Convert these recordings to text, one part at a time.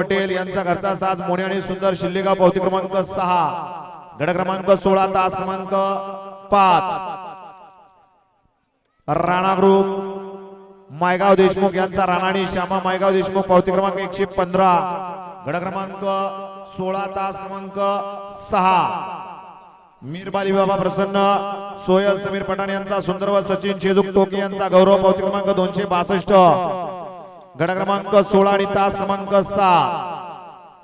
पटेल यांचा घरचा साज मोने आणि सुंदर शिल्लेगाव पावती क्रमांक सहा. गड क्रमांक सोळा तास क्रमांक पाच. राणा ग्रुप मायगाव देशमुख यांचा राणा आणि श्यामा मायगाव देशमुख पावती क्रमांक एकशे पंधरा. गड क्रमांक सोळा तास क्रमांक सहा. मीरबाली बाबा प्रसन्न सोयल समीर पठाण यांचा सुंदर व सचिन शेजुक टोके यांचा गौरव पावती क्रमांक दोनशे बासष्ट. गड क्रमांक सोळा आणि तास क्रमांक सहा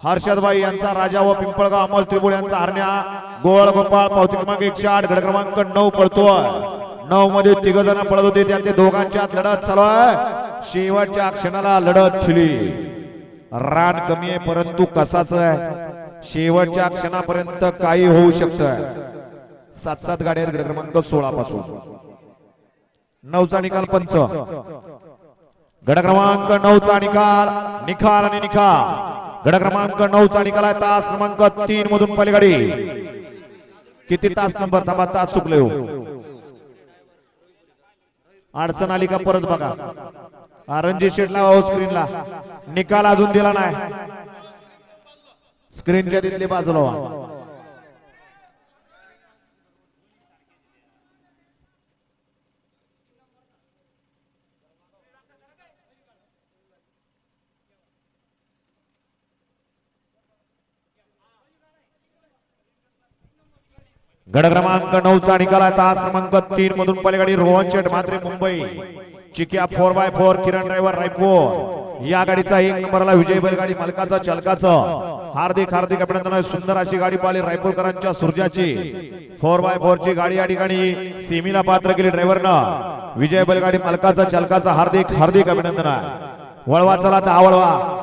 हर्षदबाई यांचा राजा व पिंपळगाव अमोल त्रिपुळ यांचा हरण्या. गोळ गोपाळ पावती क्रमांक एकशे आठ गड क्रमांक नऊ पडतोय नऊ मध्ये तिघ जण पडत होते त्यात दोघांच्यात लढत चालू आहे. शेवटच्या क्षणाला लढत थिली रान कमी आहे परंतु कसाच आहे? शेवटच्या क्षणापर्यंत काही होऊ शकत सात सात गाड्या आहेत गड क्रमांक सोळा पासून. नऊचा निकाल पंच. गड क्रमांक नऊचा निकाल निकाल आणि निकाल गड क्रमांक नऊचा निकाल आहे तास क्रमांक तीन मधून पलीकडे. किती तास नंबर थांबा तास चुकले हो. अडचण आली का परत बघा. रणजित शेटला हो स्क्रीनला निकाल अजून दिला नाही. स्क्रीनच्या तिथली बाजूला गड क्रमांक नऊचा निकाला तास क्रमांक तीन मधून पलीकडे Rohan Shet Matre Mumbai. चिकिया four by four Kiran driver Raipur या गाडीचा एक नंबरला विजय बैलगाडी मालकाचा चालकाचं. हार्दिक हार्दिक अभिनंदन. सुंदर अशी गाडी पाहिली रायपूरकरांच्या सुरजाची. फोर बाय फोर ची गाडी या ठिकाणी सेमीला पात्र केली ड्रायव्हरनं विजय बैलगाडी मालकाचा चालकाचा हार्दिक हार्दिक अभिनंदन. आहे वळवा चला दहा वळवा.